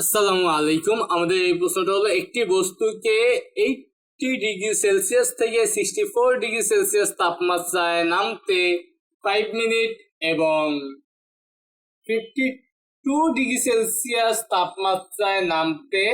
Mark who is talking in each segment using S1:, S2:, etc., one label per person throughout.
S1: আসসালামু আলাইকুম। আমাদের এই প্রশ্নটা হলো, একটি বস্তুকে এইটটি ডিগ্রি সেলসিয়াস থেকে সিক্সটি ফোর ডিগ্রি সেলসিয়াস তাপমাত্রায় নামতে ফাইভ মিনিট এবং ফিফটি টু ডিগ্রি সেলসিয়াস তাপমাত্রায় নামতে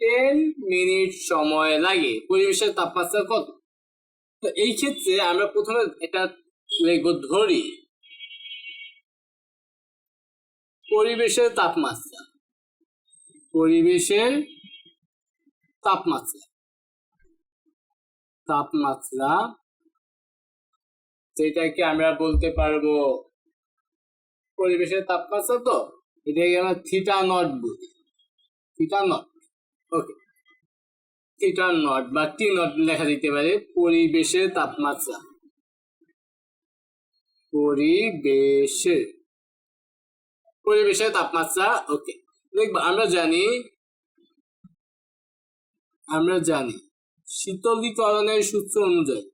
S1: টেন মিনিট সময় লাগে। পরিবেশের তাপমাত্রা কত? তো এই ক্ষেত্রে আমরা প্রথমে এটা ধরি। পরিবেশের তাপমাত্রা। পরিবেশের তাপমাত্রা। তাপমাত্রা, যেটাকে আমরা বলতে পারব পরিবেশের তাপমাত্রা তো? এটাকে আমরা থিটা নট বলি theta nought okay theta nought বা টি নট লেখা দিতে পারে পরিবেশের তাপমাত্রা। পরিবেশের পরিবেশের তাপমাত্রা, ওকে। দেখব, আমরা জানি আমরা জানি, শীতলীকরণের সূত্র অনুযায়ী,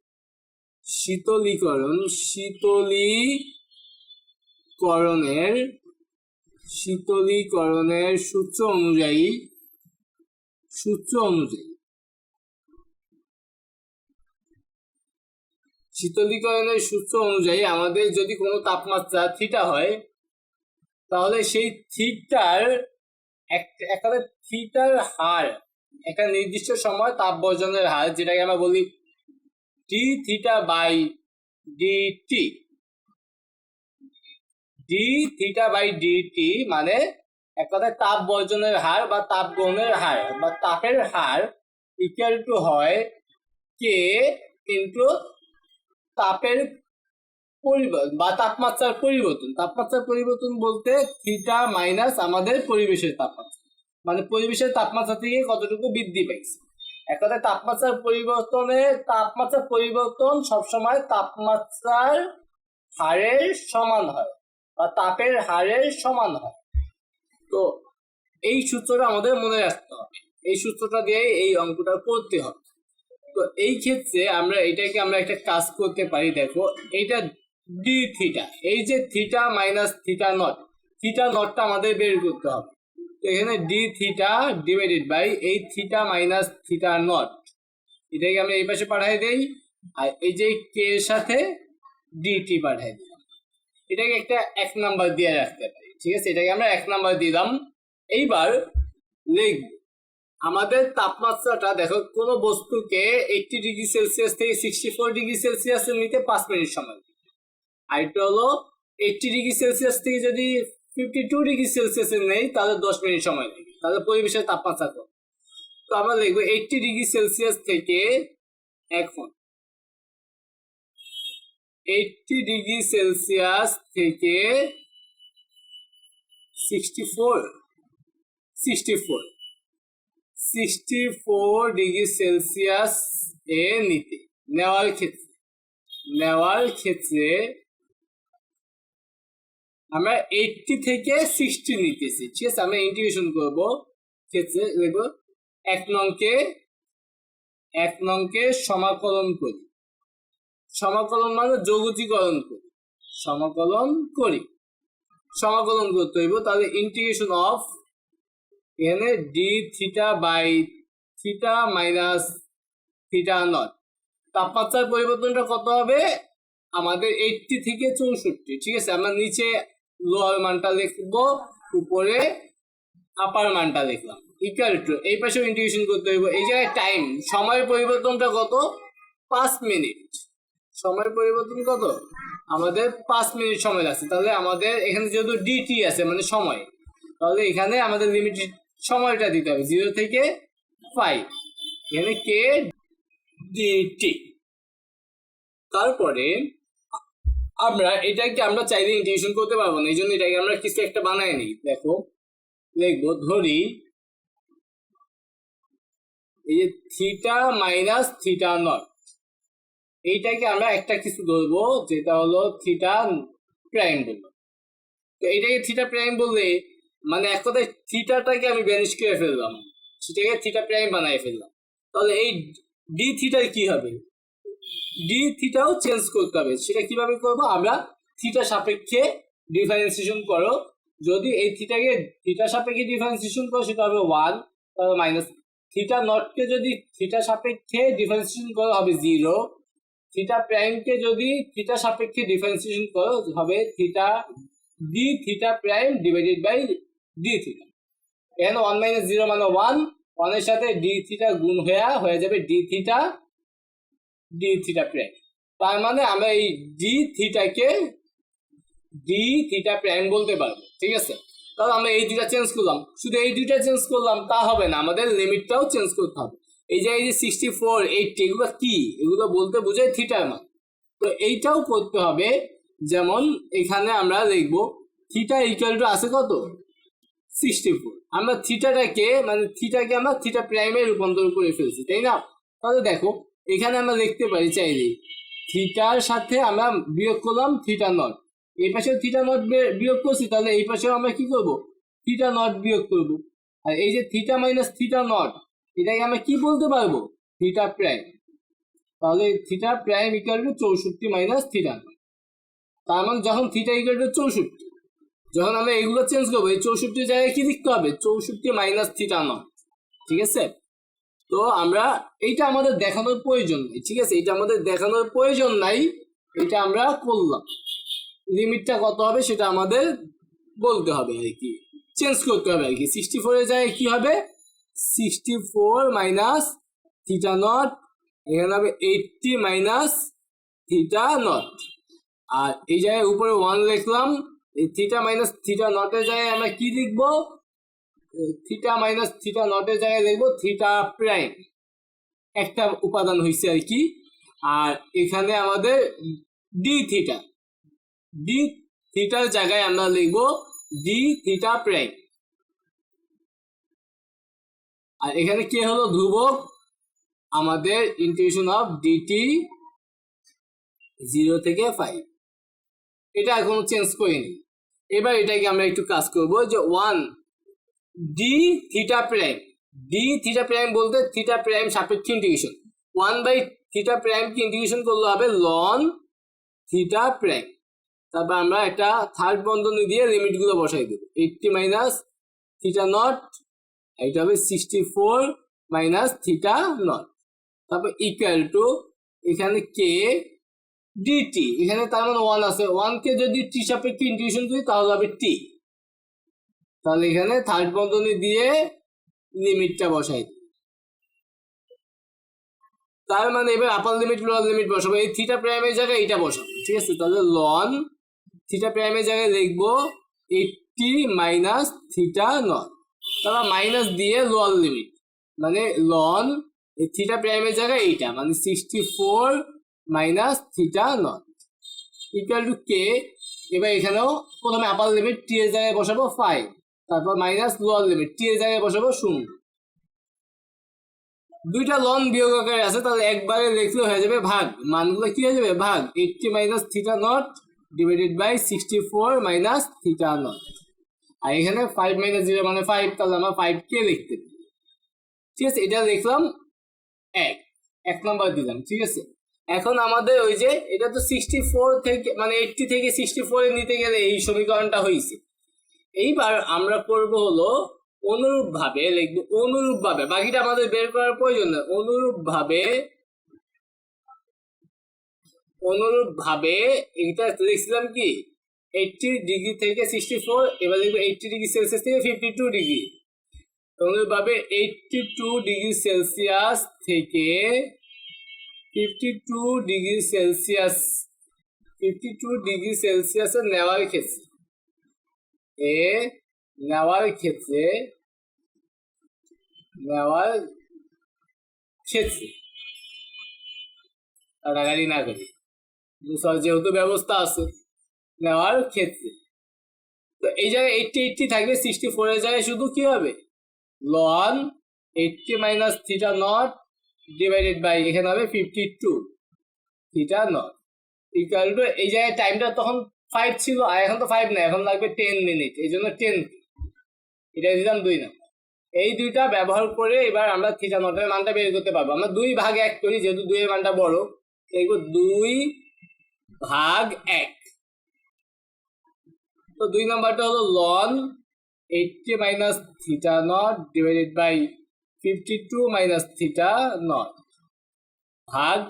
S1: শীতলীকরণ, শীতলীকরণের শীতলীকরণের সূত্র অনুযায়ী সূত্র অনুযায়ী, শীতলীকরণের সূত্র অনুযায়ী আমাদের যদি কোনো তাপমাত্রা, থিটা হয় তাহলে সেই থিটার একটা থিটার হার, একটা নির্দিষ্ট সময় তাপ বর্জনের হার, যেটাকে আমরা বলি d theta by dt d theta by dt মানে এক কথায় তাপ বর্জনের হার বা তাপ গ্রহণের হার বা তাপের হার ইকুয়াল টু হয় কে ইন্টু তাপের পরিবর্তন বা তাপমাত্রার পরিবর্তন। তাপমাত্রার পরিবর্তন বলতে থিটা মাইনাস আমাদের পরিবেশের তাপমাত্রা। মানে পরিবেশের তাপমাত্রা থেকে কতটুকু বৃদ্ধি পাইছে। এক তাপমাত্রার পরিবর্তনে তাপমাত্রার পরিবর্তন সবসময় তাপমাত্রার হারের সমান হয় বা তাপের হারের সমান হয়। তো এই সূত্রটা আমাদের মনে রাখতে হবে। এই সূত্রটা দিয়ে এই অঙ্কটা করতে হবে। তো এই ক্ষেত্রে আমরা এটাকে আমরা একটা কাজ করতে পারি, দেখো। এইটা ডি থিটা এই যে theta minus theta nought theta নটটা আমাদের বের করতে হবে। এখানে ডি থিটা ডিভাইডেড বাই এই থিটা মাইনাস থিটা নট এটাকে আমরা এই পাশে পাঠাই দেই, আর এই যে কে এর সাথে ডিটি পাঠাই দিই। এটাকে একটা এক নাম্বার দিয়ে রাখতে পারি, ঠিক আছে? এটাকে আমরা এক নাম্বার দিলাম। এইবার লিখব, আমাদের তাপমাত্রাটা দেখো, কোনো বস্তুকে এইটটি ডিগ্রি সেলসিয়াস থেকে সিক্সটি ফোর ডিগ্রি সেলসিয়াস নিতে পাঁচ মিনিট সময় লাগে। হলো এইটটি ডিগ্রি সেলসিয়াস থেকে যদি ফিফটি টু ডিগ্রি সেলসিয়াসে নেই, তাহলে দশ মিনিট সময় লাগে তাহলে পরিবেশের তাপমাত্রা কত? তো আমরা লিখব এইটটি ডিগ্রি সেলসিয়াস থেকে এখন এইটটি ডিগ্রি সেলসিয়াস থেকে sixty four sixty four sixty four degree Celsius এ নিতে। নেওয়ার ক্ষেত্রে নেওয়ার ক্ষেত্রে আমরা এইটটি থেকে সিক্সটি নিতেছি। ঠিক আছে, আমরা ইন্টিগ্রেশন করব। ক্ষেত্রে দেখব এক নংকে এক নংকে সমাকলন করি। সমাকলন মানে যৌগতিকরণ করি। সমাকলন করি। সমাকলন করতে হইব, তাহলে ইন্টিগ্রেশন অফ এখানে d theta by theta minus theta nought তাপমাত্রার পরিবর্তনটা কত হবে? আমাদের এইটটি থেকে চৌষট্টি। ঠিক আছে, আমরা নিচে লোয়ার মানটা লিখব উপরে আপার মানটা লিখলাম ইকুয়াল টু এই পাশেও ইন্টিগ্রেশন করতে হইব। এই জায়গায় টাইম সময়ের পরিবর্তনটা কত? পাঁচ মিনিট সময়ের পরিবর্তন কত? আমাদের পাঁচ মিনিট সময় লাগছে। তাহলে আমাদের এখানে যেহেতু ডিটি আছে মানে সময়, তাহলে এখানে আমাদের লিমিটেড সময়টা দিতে হবে জিরো থেকে ফাইভ এখানে কে ডিটি তারপরে আমরা এটাকে আমরা চাইলে ইন্টিগ্রেশন করতে পারব না এই জন্য এটাকে আমরা কিছু একটা বানাই নিই। দেখো লিখব ধরি এই যে থিটা মাইনাস থিটা নট এইটাকে আমরা একটা কিছু ধরবো, যেটা হলো থিটা প্রাইম বলব তো এটাকে থিটা প্রাইম বললে মানে এক কথায় থিটাটাকে আমি ব্যানিশ করে ফেললাম, সেটাকে থিটা প্রাইম বানাই ফেললাম। তাহলে এই ডি থিটার কি হবে? ডি থিটাও চেঞ্জ করতে হবে। সেটা কীভাবে করব? আমরা থিটা সাপেক্ষে ডিফারেন্সিয়েশন করো। যদি এই থিটাকে থিটা সাপেক্ষে ডিফারেন্সিয়েশন করো, সেটা হবে ওয়ান তাহলে মাইনাস থিটা নটকে যদি থিটা সাপেক্ষে ডিফারেন্সিয়েশন করো, হবে জিরো থিটা প্রাইমকে যদি থিটা সাপেক্ষে ডিফারেন্সিয়েশন করো, হবে theta d theta prime divided by d theta এখানে ওয়ান মাইনাস জিরো মানে ওয়ান ওয়ানের সাথে ডি থিটা গুণ হয়ে হয়ে যাবে d theta d theta prime তার মানে আমরা এই ডি থিটাকে ডি থিটা প্রাইম বলতে পারব, ঠিক আছে? তাহলে আমরা এই দুইটা চেঞ্জ করলাম। শুধু এই দুইটা চেঞ্জ করলাম, তা হবে না, আমাদের লিমিটটাও চেঞ্জ করতে হবে। এই যে এই যে সিক্সটি ফোর এইটটি এগুলো কি? এগুলো বলতে বোঝায় থিটার মান। তো এইটাও করতে হবে, যেমন এখানে আমরা লিখব থিটা ইকুয়াল টু আছে কত? সিক্সটি ফোর আমরা থিটাটাকে মানে থিটাকে আমরা থিটা প্রাইমে রূপান্তর করে ফেলছি, তাই না? তাহলে দেখো এখানে আমরা লিখতে পারি চাইলে। থিটার সাথে আমরা বিয়োগ করলাম থিটা নট। এই পাশে থিটা নট বিয়োগ করছি, তাহলে এই পাশেও আমরা কি করব? থিটা নট বিয়োগ করব। আর এই যে থিটা মাইনাস থিটা নট, এটাকে আমরা কি বলতে পারব? Theta prime. তাহলে থিটা প্রাইম ইকুয়াল টু চৌষট্টি মাইনাস থিটা নট। তার মানে যখন থিটা ইকুয়াল টু চৌষট্টি, যখন আমরা এগুলো চেঞ্জ করব, এই চৌষট্টি জায়গায় কি লিখতে হবে? চৌষট্টি মাইনাস থিটা নট। ঠিক আছে? তো আমরা এইটা আমাদের দেখানোর প্রয়োজন নেই, ঠিক আছে? এটা আমাদের দেখানোর প্রয়োজন নাই এটা আমরা করলাম। লিমিটটা কত হবে সেটা আমাদের বলতে হবে আর কি। চেঞ্জ করতে হবে আর কি। সিক্সটি ফোরের জায়গায় কি হবে? Sixty four minus theta nought এখানে হবে এইটটি মাইনাস থিটা নট আর এই জায়গায় উপরে ওয়ান লিখলাম, এই থিটা মাইনাস থিটা নটের জায়গায় আমরা কি লিখব? থিটা মাইনাস থিটা নটের জায়গায় লিখব থিটা প্রাইম একটা উপাদান হয়েছে আর কি। আর এখানে আমাদের ডি থিটা ডি থিটার জায়গায় আমরা লিখব ডি থিটা প্রাইম আর এখানে কে হলো? ধ্রুবক, আমাদের ইন্টিগ্রেশন অফ ডিটি জিরো থেকে ফাইভ এটা এখনও চেঞ্জ করিনি। এবার এটাকে আমরা একটু কাজ করব যে one d theta prime d theta prime বলতে থিটা প্রাইম সাপেক্ষে ইন্টিগ্রেশন ওয়ান বাই থিটা প্রাইমকে ইন্টিগ্রেশন করলে হবে লন থিটা প্রাইম তারপর আমরা একটা থার্ড বন্ধনী দিয়ে লিমিটগুলো বসাই দেবো। এইটটি মাইনাস থিটা নট এটা হবে sixty four minus theta nought তারপর ইকুয়াল টু এখানে কে ডিটি এখানে তার মানে ওয়ান আছে। ওয়ানকে যদি টি সাপেক্ষে ইন্টিগ্রেশন করি তাহলে হবে টি তাহলে এখানে থার্ড বন্ধনী দিয়ে লিমিটটা বসাই। তার মানে এবার আপার লিমিট লোয়ার লিমিট বসাবো। এই থিটা প্রাইমের জায়গায় এটা বসাবো, ঠিক আছে? তাহলে লন থিটা প্রাইমের জায়গায় লিখব এইটটি মাইনাস থিটা নট তারপর মাইনাস দিয়ে লোয়ার লিমিট মানে লন এই থিটা প্রাইমের জায়গায় এইটা মানে sixty four minus theta nought equal to K এবার এখানেও প্রথমে আপার লিমিট টি এর জায়গায় বসাবো ফাইভ তারপর মাইনাস লোয়ার লিমিট টি এর জায়গায় বসাবো শূন্য। দুইটা লন বিয়োগ আকারে আছে, তাহলে একবারে লিখলে হয়ে যাবে ভাগ। মানগুলো কি হয়ে যাবে? ভাগ। Eighty minus theta nought divided by sixty four minus theta nought আর এখানে ফাইভ মাইনাস জিরো মানে ফাইভ তাহলে আমরা ফাইভ কে লিখতে ঠিক আছে, এটা লিখলাম এক। এক নম্বর দিলাম, ঠিক আছে? এখন আমাদের ওই যে, এটা তো সিক্সটি ফোর থেকে মানে এইটটি থেকে সিক্সটি ফোরে নিতে গেলে এই সমীকরণটা হয়েছে। এইবার আমরা করব হলো অনুরূপ ভাবে লিখব অনুরূপ ভাবে বাকিটা আমাদের বের করার প্রয়োজন নেই। অনুরূপ ভাবে অনুরূপ ভাবে এটা লিখছিলাম কি? এইটটি ডিগ্রি থেকে সিক্সটি ফোর এবার লিখব এইটটি ডিগ্রি সেলসিয়াস থেকে ফিফটি টু ডিগ্রি অনুরূপভাবে এইটটি টু ডিগ্রি সেলসিয়াস থেকে fifty two degree Celsius fifty two degree সেলসিয়াসে নেওয়ার ক্ষেত্রে এ নেওয়ার ক্ষেত্রে নেওয়ার ক্ষেত্রে কাটাকাটি না করি যেহেতু ব্যবস্থা আছে। নেওয়ার ক্ষেত্রে তো এই জায়গায় এইটটি এইটটি থাকবে সিক্সটি ফোরের জায়গায় শুধু কি হবে? Ln eighty minus theta nought divided by এখানে হবে fifty two theta nought equal to এই জায়গায় টাইমটা তখন ফাইভ ছিল আর এখন তো ফাইভ না এখন লাগবে টেন মিনিট এই জন্য টেন এটা দিলাম দুই না। এই দুইটা ব্যবহার করে এবার আমরা থিটা নটের মানটা বের করতে পারব। আমরা দুই ভাগ এক করি, যেহেতু দুইয়ের মানটা বড় দেখব দুই ভাগ এক। তো দুই নাম্বারটা হলো ln eighty minus theta nought divided by fifty two minus theta nought ভাগ,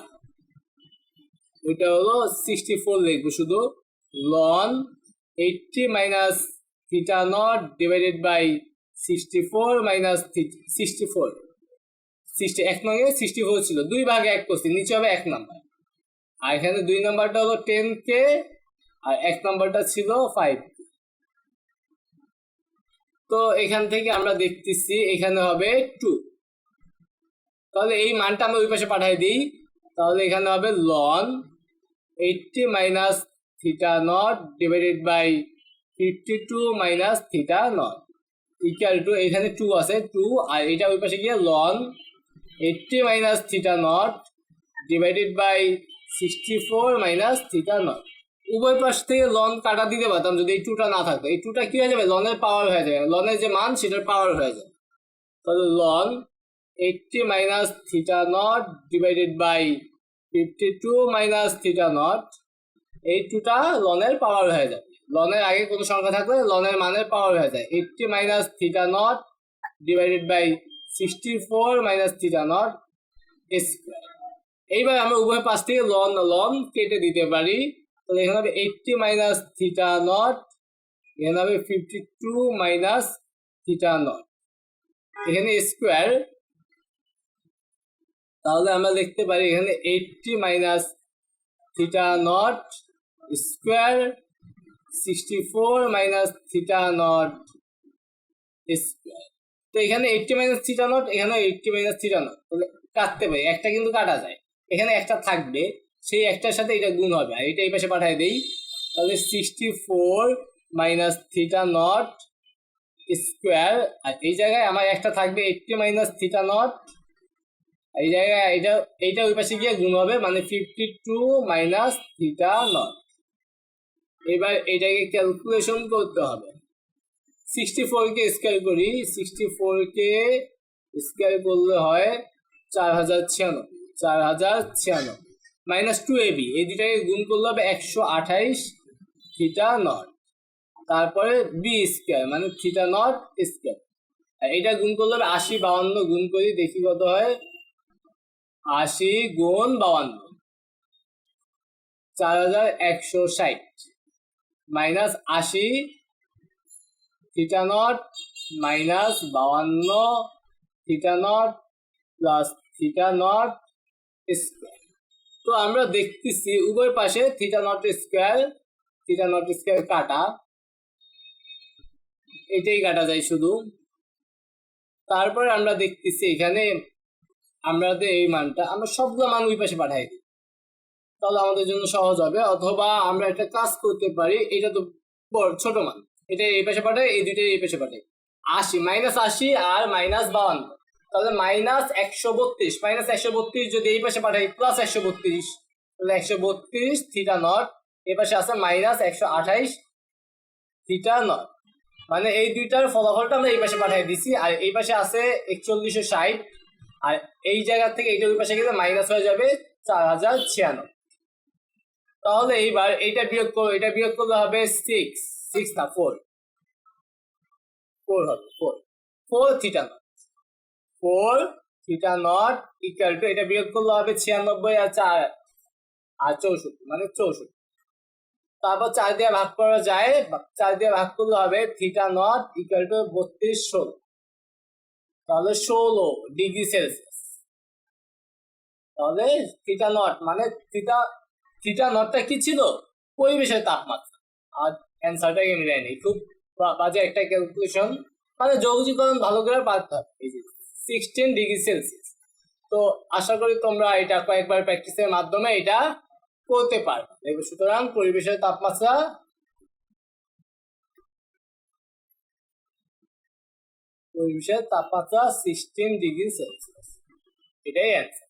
S1: ওইটা হলো সিক্সটি ফোর লিখব শুধু। Ln eighty minus theta nought divided by sixty four minus sixty four sixty এক নঙ্গে সিক্সটি ফোর ছিল। দুই ভাগে এক করছি, নিচে হবে এক নাম্বার। আর এখানে দুই নাম্বারটা হলো টেন কে আর এক নাম্বারটা ছিল ফাইভ তো এখান থেকে আমরা দেখতেছি এখানে হবে টু তাহলে এই মানটা আমরা ওই পাশে পাঠাই দিই। তাহলে এখানে হবে ln eighty minus theta nought divided by fifty two minus theta nought equal to এখানে টু আছে টু আর এটা ওই পাশে গিয়ে ln eighty minus theta nought divided by sixty four minus theta nought উভয় পাশ থেকে লন কাটা দিতে পারতাম যদি এই টুটা না থাকতো। এই টুটা কি হয়ে যাবে? লনের পাওয়ার হয়ে যাবে। লনের যে মান, সেটার পাওয়ার হয়ে যাবে। তাহলে ln eighty minus theta nought divided by fifty two minus theta nought এই টুটা লনের পাওয়ার হয়ে যাবে লনের আগে কোনো সংখ্যা থাকলে লনের মানের পাওয়ার হয়ে যায়। Eighty minus theta nought divided by sixty four minus theta nought square এইবার আমরা উভয় পাশ থেকে লন লন কেটে দিতে পারি। তাহলে এখানে হবে এইটটি মাইনাস থিটা নট এখানে হবে fifty two minus theta nought এখানে স্কোয়ার তাহলে আমরা দেখতে পারি এখানে eighty minus theta nought sixty four minus theta nought square. তো এখানে এইটটি মাইনাস থিটা নট, এখানে এইটটি মাইনাস থিটা নট। তাহলে কাটতে পারি, একটা কিন্তু কাটা যায়। এখানে একটা থাকবে, সেই একটার সাথে এটা গুণ হবে। আর এটা এই পাশে পাঠিয়ে দেই। তাহলে sixty four minus theta nought square, আর এই জায়গায় আমার একটা থাকবে এইটটি মাইনাস থিটা নট। এই জায়গায় এটা, এইটা ওই পাশে গিয়ে গুণ হবে মানে fifty two minus theta nought. এবার এটাকে ক্যালকুলেশন করতে হবে। সিক্সটি ফোরকে স্কোয়ার করি সিক্সটি ফোরকে স্কোয়ার করলে হয় চার হাজার ছিয়ানব্বই, চার হাজার ছিয়ানব্বই। মাইনাস টু এবি এই দুটাকে গুণ করলে হবে একশো আঠাইশ থিটা নট তারপরে বি স্কোয়ার মানে থিটা নট স্কোয়ার এটা গুণ করলে হবে আশি বাউন্ন গুণ করি, দেখি কত হয়। আশি গুণ বাউন্ন। চার হাজার একশো ষাট। মাইনাস আশি থিটা নট মাইনাস বাউন্ন theta nought plus theta nought square তো আমরা দেখতেছি উভয় পাশে theta nought square theta nought square কাটা। এটাই কাটা যায় শুধু। তারপরে আমরা দেখতেছি এখানে আমাদের এই মানটা, আমরা সবগুলো মান ওই পাশে পাঠাই তাহলে আমাদের জন্য সহজ হবে। অথবা আমরা একটা কাজ করতে পারি, এটা তো বড়, ছোট মান। এটা এই পাশে পাঠাই, এই দুইটাই এই পাশে পাঠাই। আশি মাইনাস আশি আর মাইনাস বাউন্ন। তাহলে মাইনাস একশো বত্রিশ মাইনাস একশো বত্রিশ যদি এই পাশে পাঠাই প্লাস একশো বত্রিশ, তাহলে একশো বত্রিশ থিটা নট এই পাশে আছে মাইনাস একশো আঠাইশ থিটা নট মানে এই দুইটার ফলাফলটা আমরা এই পাশে পাঠিয়ে দিছি, আর এই পাশে আছে একচল্লিশশো ষাট, আর এই জায়গা থেকে এইটা ওই পাশে গেলে মাইনাস হয়ে যাবে চার হাজার ছিয়ানব্বই। তাহলে এইবার এটা বিয়োগ করো, এটা বিয়োগ করলে হবে সিক্স সিক্স না ফোর ফোর হবে four four theta nought four theta nought equal to এটা বিয়োগ করলে হবে ছিয়ানব্বই আর চার, আর চৌষট্টি মানে চৌষট্টি। তারপর চার দিয়ে ভাগ করা যায়, চার দিয়ে ভাগ করলে হবে থিটা নট ইকুয়াল টু বত্রিশ ষোলো। তাহলে ষোলো ডিগ্রি সেলসিয়াস। তাহলে থিটা নট মানে থিটা থিটা নটটা কি ছিল? পরিবেশের তাপমাত্রা। আর অ্যান্সারটা এমনি দেয়নি খুব বাজে একটা ক্যালকুলেশন মানে যৌগীকরণ ভালো করে পারতে হবে সিক্সটিন ডিগ্রি সেলসিয়াস তো আশা করি তোমরা এটা কয়েকবার প্র্যাকটিসের মাধ্যমে এটা করতে পারবে। দেখবে সুতরাং পরিবেশের তাপমাত্রা পরিবেশের তাপমাত্রা সিক্সটিন ডিগ্রি সেলসিয়াস এটাই অ্যান্সার